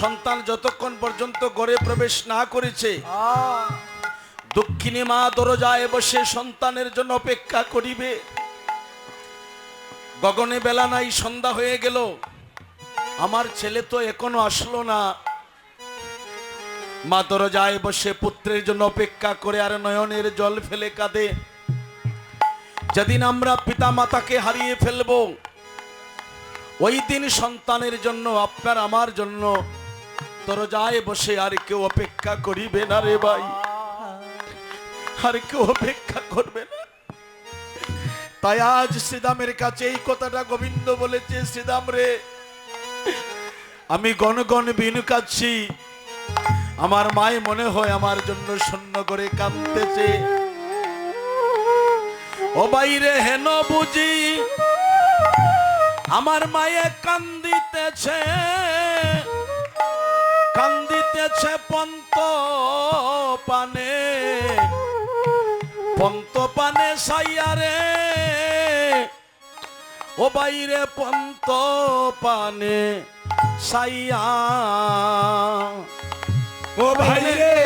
সন্তান যতক্ষণ পর্যন্ত ঘরে প্রবেশ না করেছে দক্ষিণী মা দরজায় বসে সন্তানের জন্য অপেক্ষা করিবে। গগনে বেলা নাই সন্ধ্যা হয়ে গেল। আমার ছেলে তো এখনও আসলো না। মা দরজায় বসে পুত্রের জন্য অপেক্ষা করে আর নয়নের জল ফেলে কাঁদে। যেদিন আমরা পিতা মাতাকে হারিয়ে ফেলব ওই দিন সন্তানের জন্য আপনার আমার জন্য দরজায় বসে আর কেউ অপেক্ষা করিবে না রে ভাই। আর কেউ অপেক্ষা করবে না। তাই আজ শ্রীদামের কাছে এই কথাটা গোবিন্দ বলেছে, শ্রীদাম রে, আমি গণ গণ বিনু কাচ্ছি আমার মায় মনে হয় আমার জন্য শূন্য করে কাঁদতেছে। ও বাইরে হেন বুঝি, আমার মায়ে কান্দিতেছে। কান্দিতেছে পন্ত পানে। পন্ত পানে সাইয়ারে ও বাইরে পন্ত পানে সাইয়া ও ভাই রে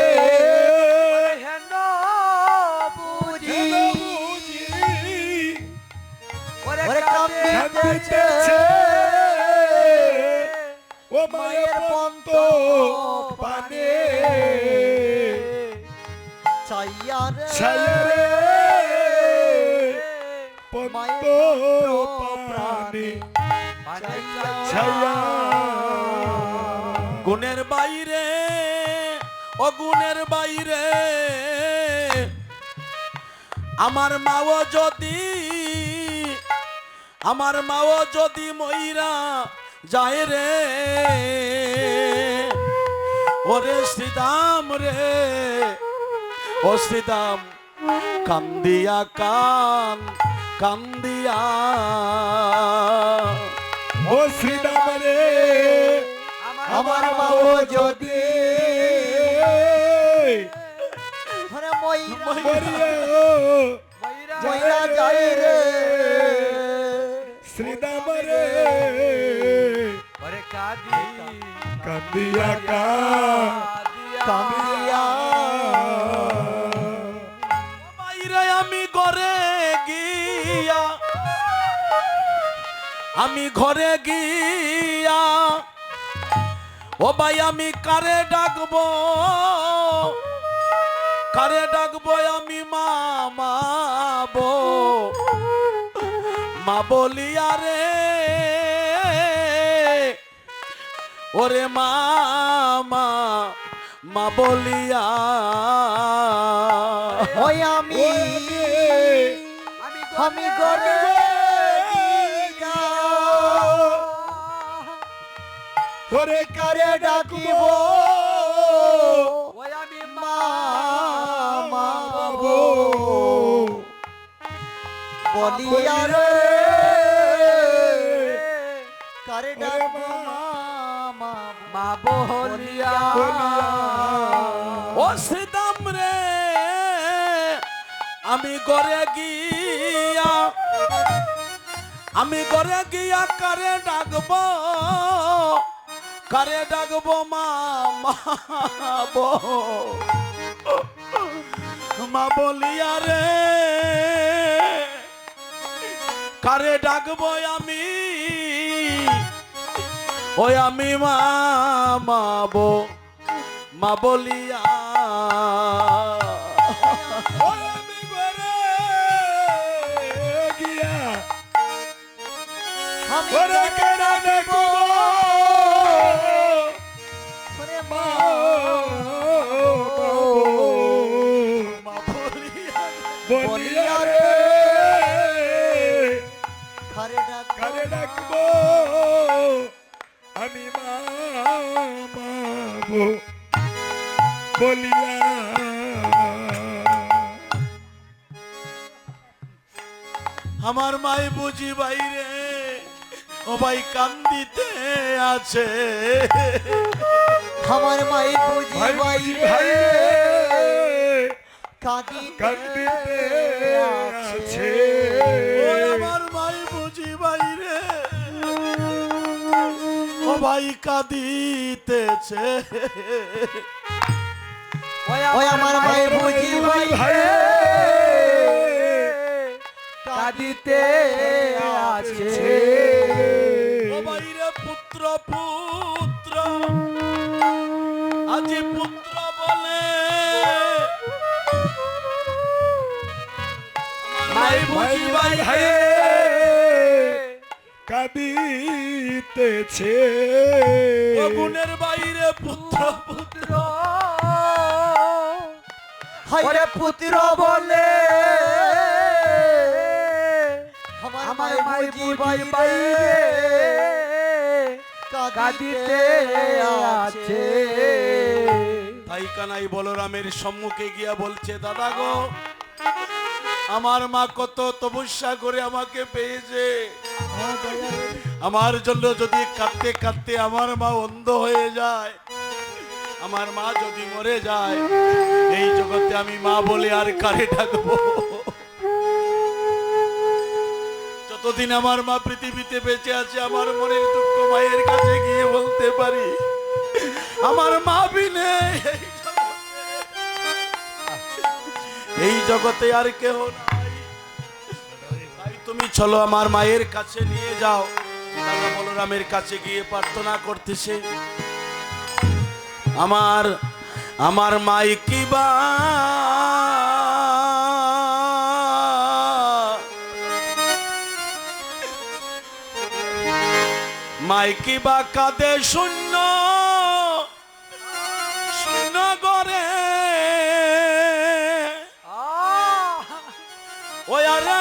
বুঝি। ওরে ছায়া রে পন্ত পানে ছায়া। গুণের বাইরে, অগুণের বাইরে। আমার মাও যদি, আমার মাও যদি ময়রা যায় রে। ওরে শ্রীদাম রে। শ্রীদাম কান্দিয়া কান কান্দিয়া। ও শ্রীরাম রে আমার মাও যদি। ময়রা। যাই রে। শ্রীরাম রে। ওরে কাদি। আমি ঘরে গিয়া ও ভাই আমি কারে ডাকবো? কারে ডাকবো আমি মা মাবো মা বলিয়া রে ওরে মামা মা বলিয়া ওই আমি আমি ঘরে তোরে কারে ডাকিব? ওই আমি বাবু। বলিয়া রে কারে ডাকবো? মা বলিয়া ও শ্রীদাম রে আমি ঘরে গিয়া আমি ঘরে গিয়া কারে ডাকব? কারে ডাকব মা মা বলিয়া রে কারে ডাকব আমি, ওই আমি মা মাবো মা বলিয়া ঘরে গিয়া আমি বলিয়া। আমার মাই বুঝি বাইরে ও ভাই কান্দিতে আছে। আমার মাই বুঝি ভাই ভাই বুঝি রে ভাই কাঁদিতে কান্দিতে আছে। আমার মাই বুঝি বাইরে ও ভাই কাঁদিতেছে। ওই আমার ভাই বুঝি ভাই। ভাই। কাঁদিতে আছে। পুত্র পুত্র। আজি পুত্র বলে। ভাই ভাই ভাই। কাঁদিতেছে। গুণের বাইরে পুত্র পুত্র। হাইরে পুত্র বলে। আমার বুঝি ভাই বাইরে কাঁদিতে আছে। তাই কানাই বলরামের সম্মুখে গিয়া বলছে দাদা গো আমার মা কত তপস্যা করে আমাকে পেয়েছে। আমার জন্য যদি কাঁদতে কাঁদতে আমার মা অন্ধ হয়ে যায় আমার মা যদি মরে যায়, এই জগতে আমি মা বলে আর কারে ডাকবো? যতদিন আমার মা পৃথিবীতে বেঁচে আছে, আমার মনের দুঃখ মায়ের কাছে গিয়ে বলতে পারি, আমার মা বিনে এই জগতে- আর কেহ নাই। তুমি চলো আমার মায়ের কাছে নিয়ে যাও। বলরামের কাছে গিয়ে প্রার্থনা করতেছে। আমার আমার মাই কিবা মাই কিবা কাঁদে শূন্য? শূন্য করে ওই আরে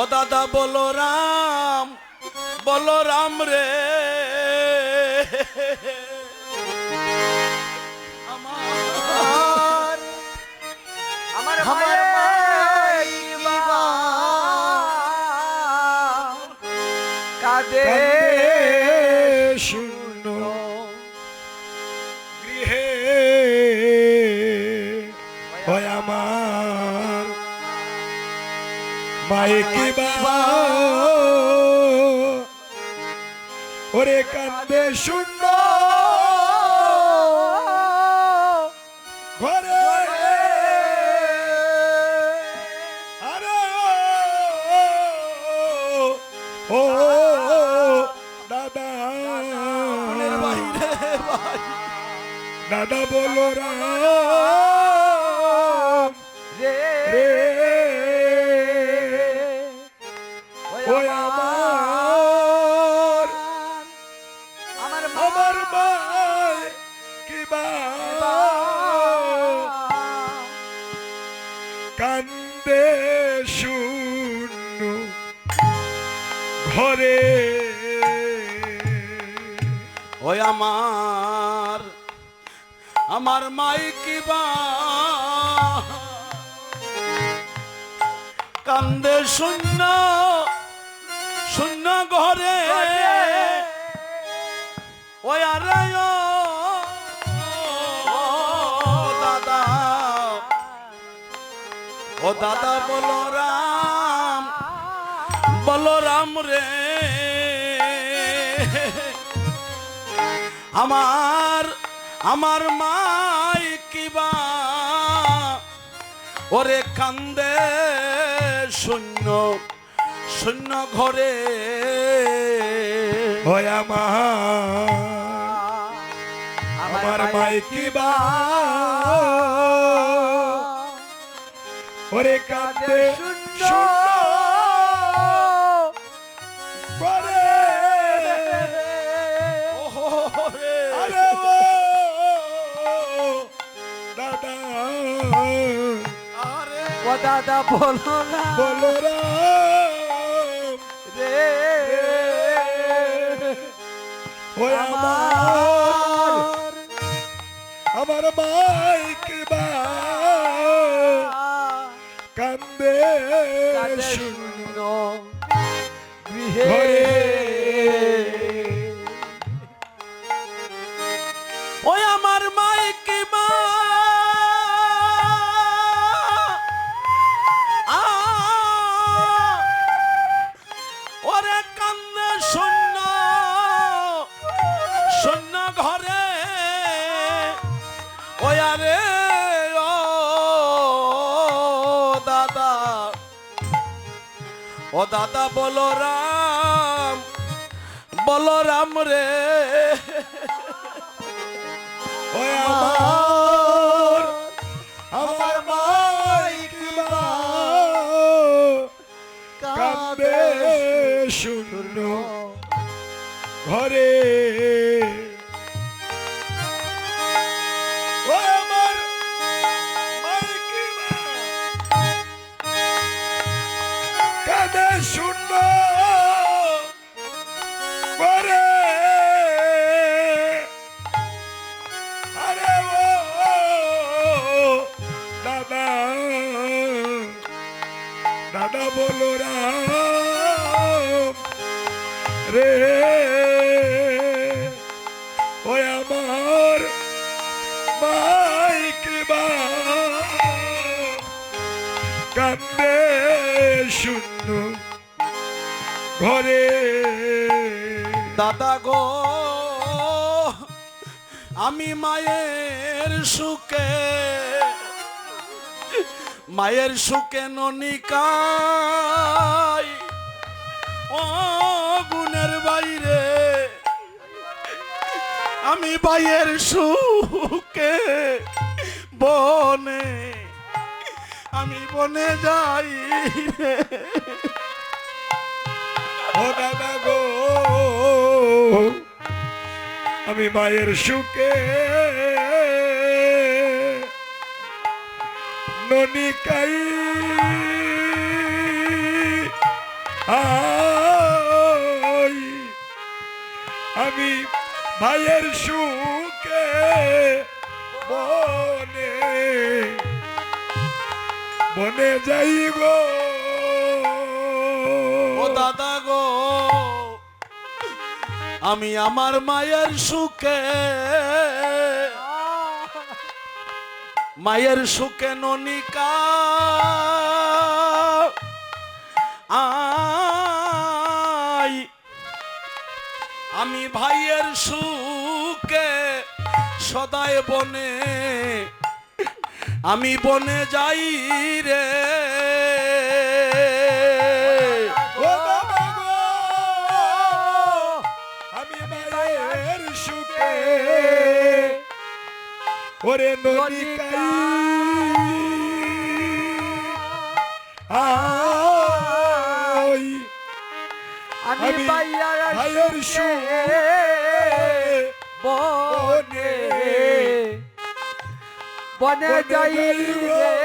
ও দাদা বলো রাম বলো রাম রে। আমার আমার মাইকি বাবা ওরে কান্দে শূন্য। ঘরে। আরে ও, দাদা। দাদা বলো রাম। রে। ঘরে ওই আমার আমার মাই কিবা কান্দে শূন্য শূন্য ঘরে। ওই আরে দাদা। ও দাদা বলো রাম বলরাম রে। আমার আমার মাই কিবা ওরে কান্দে শূন্য শূন্য ঘরে। ওই আমার আমার মাই কিবা ওরে কান্দে শূন্য ও দাদা বলো না। বলো রে। ওই আমার আমার। মাই কিবা কান্দে শূন্য। গৃহে দাদা বলো রাম বলো রাম রে। ওই ওই আমার মাইক কান্দে শূন্য ঘরে। দাদা গো, আমি মায়ের সুখে মায়ের সুখে ননিকাই। ও আমি ভাইয়ের সুখে বনে, আমি বনে যাই ও দাদা গো, আমি মায়ের সুখে ননিকাই আই ভাইয়ের সুখে বনে বনে যাইব। ও দাদা গো, আমি আমার মায়ের সুখে মায়ের সুখে ননিকা আই আমি ভাইয়ের সুখে সদায় বনে আমি বনে যাই রে। ও বাবা গো, আমি আমি ভাইয়ের বনে বনে যাই রে।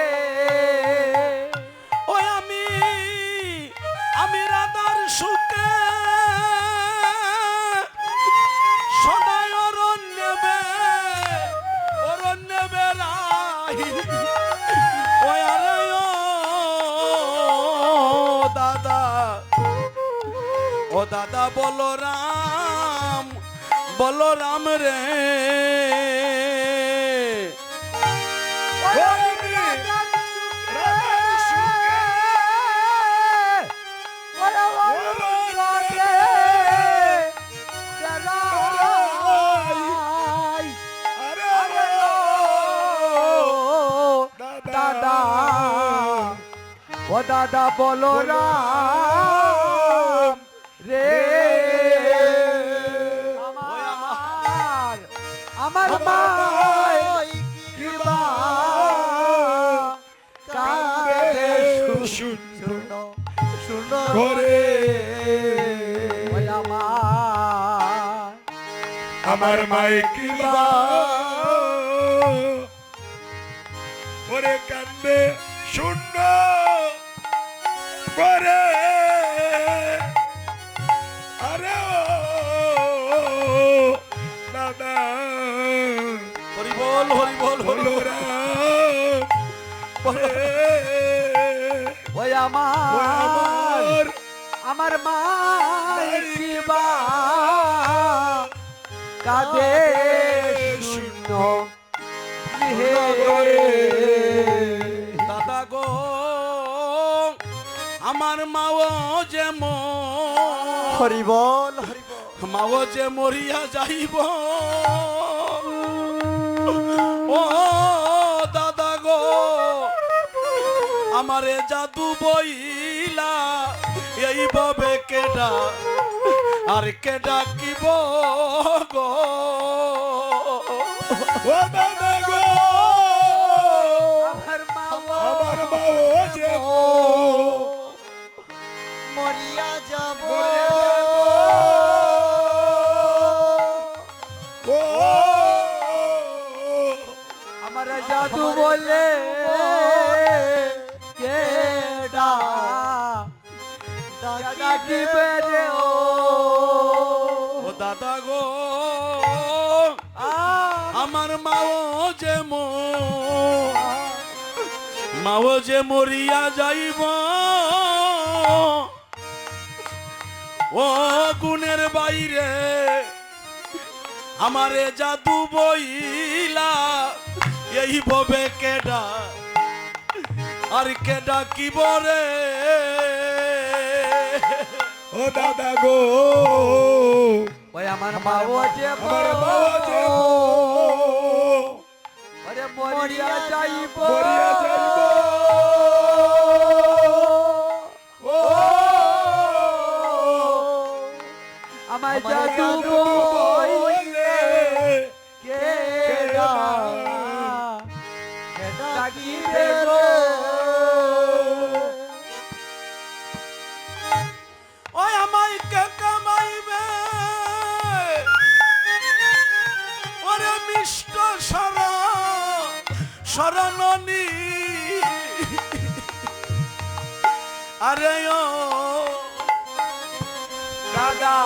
ও দাদা বলো রাম রে। আমার আমার ঘরে ওই আমার। আমার বল হরি বল হরি বলো। বল। ওই আমার আমার। মাই কিবা কাঁদে শূন্য। হে দাদা গো আমার মাও যেমন হরিবল হরিবল মাও যে মরিয়া যাইব। দাদা গো আমারে জাদু বইলা এই ববে কেডা আর কেডা কি গো? গো বলে কেডা? ডাকিবে রে ও? দাদা গো আমার মাও যে মো মাও যে মরিয়া যাইব। ও গুণের বাইরে আমারে জাদু বইলা এই ভবে কেডা আর কেডা কি বরে ও দাদা গো ওই আমার মা ও যে আমার মা ও যে ওরে মরিয়া যাইব মরিয়া যাইব। ও আমার জাদু বইলে আরে ও দাদা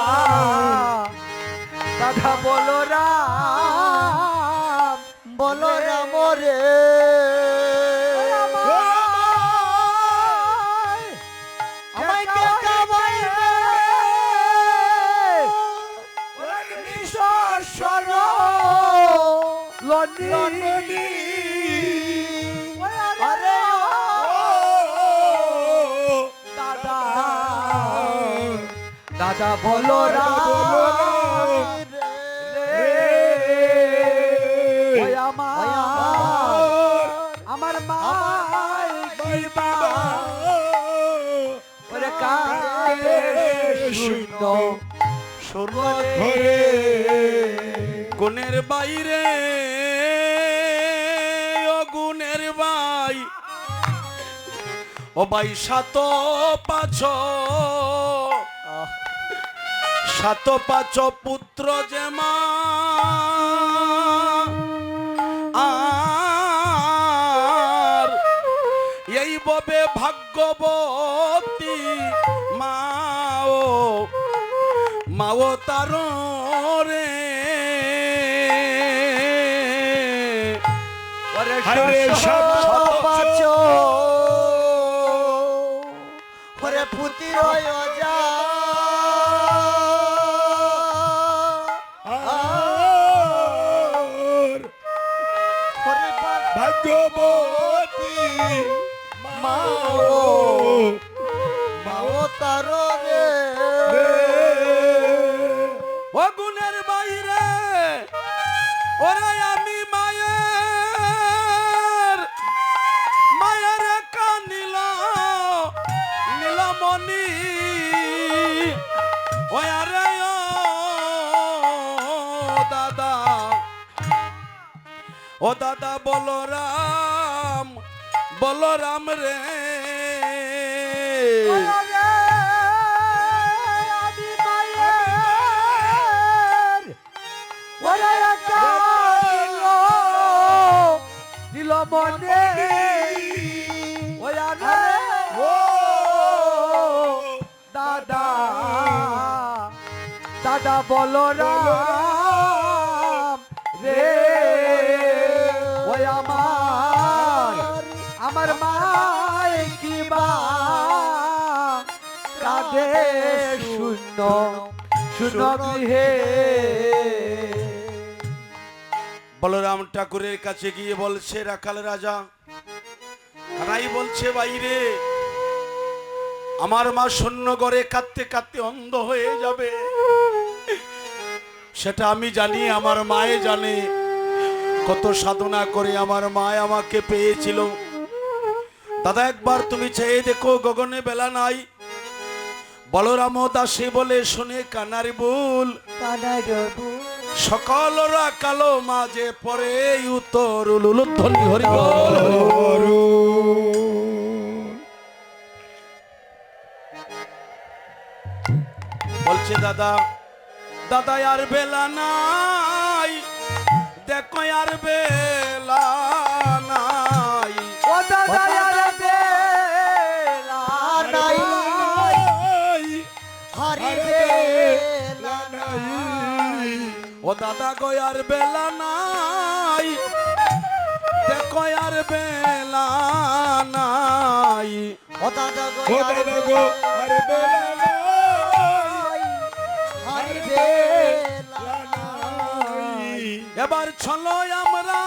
দাদা বলো রাম বলো রাম রে। আমায় কে দাদা বলো আমার মা কিবা ওরে কাঁদে শূন্য শূন্য রে। গুণের বাইরে ও গুণের বাই। ও বাই সাত পাছ সাত পাঁচ পুত্র যেমা। আর এই ববে ভাগ্যবতী মাও মাও তার রে ও দাদা বলরাম বলরাম রে। দিল মনে। দাদা। দাদা। বলরাম রে। কাঁদে শূন্য শূন্য গৃহে। বলরাম ঠাকুরের কাছে গিয়ে বলছে, রাখাল রাজা, কানাই বলছে, বাইরে, আমার মা শূন্য ঘরে কাঁদতে কাঁদতে অন্ধ হয়ে যাবে। সেটা আমি জানি, আমার মায়ে জানে। কত সাধনা করে আমার মা আমাকে পেয়েছিল। দাদা, একবার তুমি চেয়ে দেখো, গগনে বেলা নাই। বলরাম দাসী বলে শুনে কানার বুল সকলরা কালো মাঝে পরে উত্তর হরি বলছে দাদা দাদা আর বেলা নাই। দেখো আর বেলা দাদা গো আর বেলা নাই। দেখো আর বেলা নাই। ও দাদা গো দাদা গো আরে বেলা নাই। নাই। এবার চলো আমরা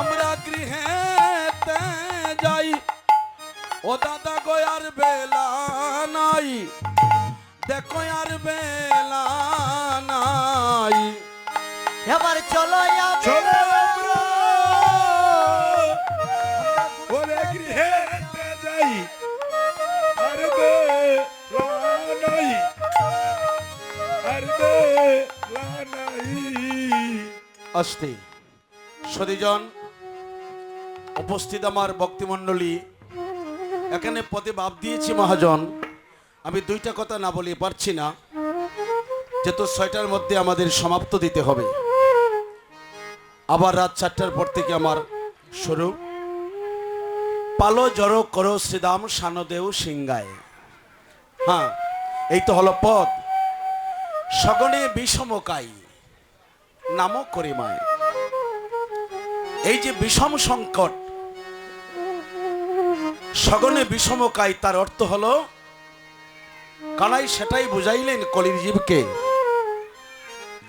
আমরা গৃহেতে যাই। ও দাদা গো আর বেলা নাই। দেখো আর বেলা নাই। এবার চলো চলো আমরা। ওরে গৃহেতে যাই। আরে বেলা নাই। আরে বেলা নাই। আসতে সদীজন উপস্থিত আমার ভক্তিমণ্ডলী এখানে পদে ভাব দিয়েছি মহাজন। আমি দুইটা কথা না বলে পারছি না যেহেতু ছয়টার মধ্যে আমাদের সমাপ্ত দিতে হবে। আবার রাত চারটার পর থেকে আমার শুরু। পালো জড়ো করো শ্রীদাম সানদেও সিংগায় হ্যাঁ এই তো হলো পদ। সগনে বিষমকাই নামক করিমায়। এই যে বিষম সংকট সগনে বিষমকায় তার অর্থ হলো কানাই সেটাই বুঝাইলেন কলির জীবকে।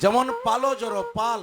যেমন পালো জড়ো পাল